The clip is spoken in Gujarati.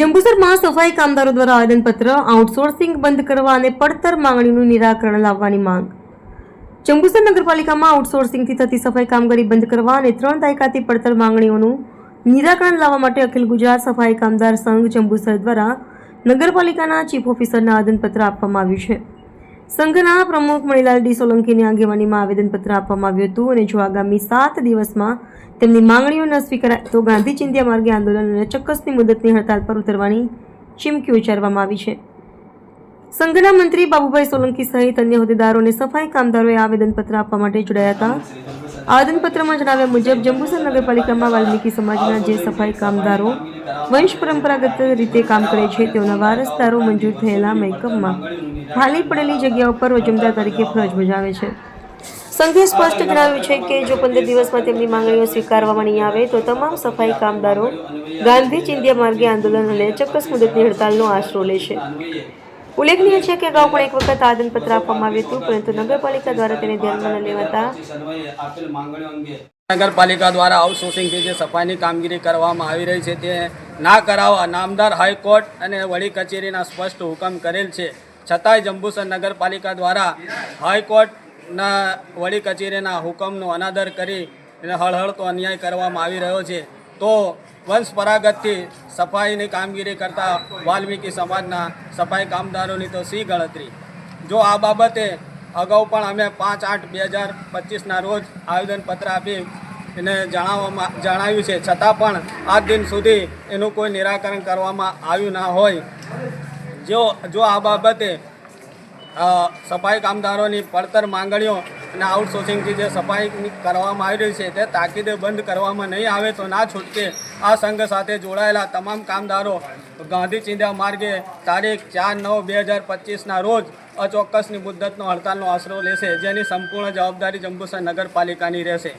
જંબુસરમાં સફાઈ કામદારો દ્વારા આવેદનપત્ર આઉટસોર્સિંગ બંધ કરવા અને પડતર માંગણીનું નિરાકરણ લાવવાની માંગ. જંબુસર નગરપાલિકામાં આઉટસોર્સિંગથી થતી સફાઈ કામગીરી બંધ કરવા અને ત્રણ દાયકાથી પડતર માંગણીઓનું નિરાકરણ લાવવા માટે અખિલ ગુજરાત સફાઈ કામદાર સંઘ જંબુસર દ્વારા નગરપાલિકાના ચીફ ઓફિસરને આવેદનપત્ર આપવામાં આવ્યું છે. સંઘના પ્રમુખ મણિલાલ ડી સોલંકીની આગેવાનીમાં આવેદનપત્ર આપવામાં આવ્યું હતું અને જો આગામી સાત દિવસમાં તેમની માંગણીઓ ન સ્વીકારાય તો ગાંધી ચિંધ્યા માર્ગે આંદોલન અને ચોક્કસની મુદતની હડતાલ પર ઉતરવાની ચીમકી ઉચ્ચારવામાં આવી છે. સંઘના મંત્રી બાબુભાઈ સોલંકી સહિત અન્ય હોદ્દેદારોને સફાઈ કામદારોએ આવેદનપત્ર આપવા માટે જોડાયા હતા. આવેદનપત્રમાં જણાવ્યા મુજબ, જંબુસર નગરપાલિકામાં વાલ્મીકી સમાજના જે સફાઈ કામદારો વંશ પરંપરાગત રીતે કામ કરે છે, તેઓના વારસદારો મંજૂર થયેલા મહેકમમાં ખાલી પડેલી જગ્યાઓ પર વજમદાર તરીકે ફરજ બજાવે છે. સંઘે સ્પષ્ટ જણાવ્યું છે કે, જો પંદર દિવસમાં તેમની માંગણીઓ સ્વીકારવામાં નહીં આવે, તો તમામ સફાઈ કામદારો ગાંધી ચિંધ્યા માર્ગે આંદોલન અને ચોક્કસ મુદતની હડતાલનો આશરો લેશે. ઉલ્લેખનીય છે કે અગાઉ પણ એક વખત આદનપત્ર આપવામાં આવ્યું હતું, પરંતુ નગરપાલિકા દ્વારા તેને ધ્યાનમાં ન લેવાતા નગરપાલિકા દ્વારા આઉટસોર્સિંગથી જે સફાઈની કામગીરી કરવામાં આવી રહી છે, તે ના કરાવવા નામદાર હાઈકોર્ટ અને વડી કચેરીના સ્પષ્ટ હુકમ કરેલ છે. છતાંય જંબુસર નગરપાલિકા દ્વારા હાઈકોર્ટના વડી કચેરીના હુકમનો અનાદર કરી હળહળતો અન્યાય કરવામાં આવી રહ્યો છે. તો વંશ પરાગતથી સફાઈની કામગીરી કરતા વાલ્મીકી સમાજના સફાઈ કામદારોની તો સી ગણતરી. જો આ બાબતે અગાઉ પણ અમે પાંચ આઠ બે હજાર પચીસના રોજ આવેદનપત્ર આપી એને જણાવવામાં જણાવ્યું છે. છતાં પણ આજ દિન સુધી એનું કોઈ નિરાકરણ કરવામાં આવ્યું ના હોય. જો જો આ બાબતે સફાઈ કામદારોની પડતર માંગણીઓ અને આઉટસોર્સિંગથી જે સફાઈ કરવામાં આવી રહી છે તે તાકીદે બંધ કરવામાં નહીં આવે તો ના છૂટકે આ સંઘ સાથે જોડાયેલા તમામ કામદારો ગાંધી ચિંધ્યા માર્ગે તારીખ ચાર નવ બે હજાર પચીસના રોજ અચોક્કસની મુદ્દતનો હડતાલનો આશરો લેશે, જેની સંપૂર્ણ જવાબદારી જંબુસર નગરપાલિકાની રહેશે.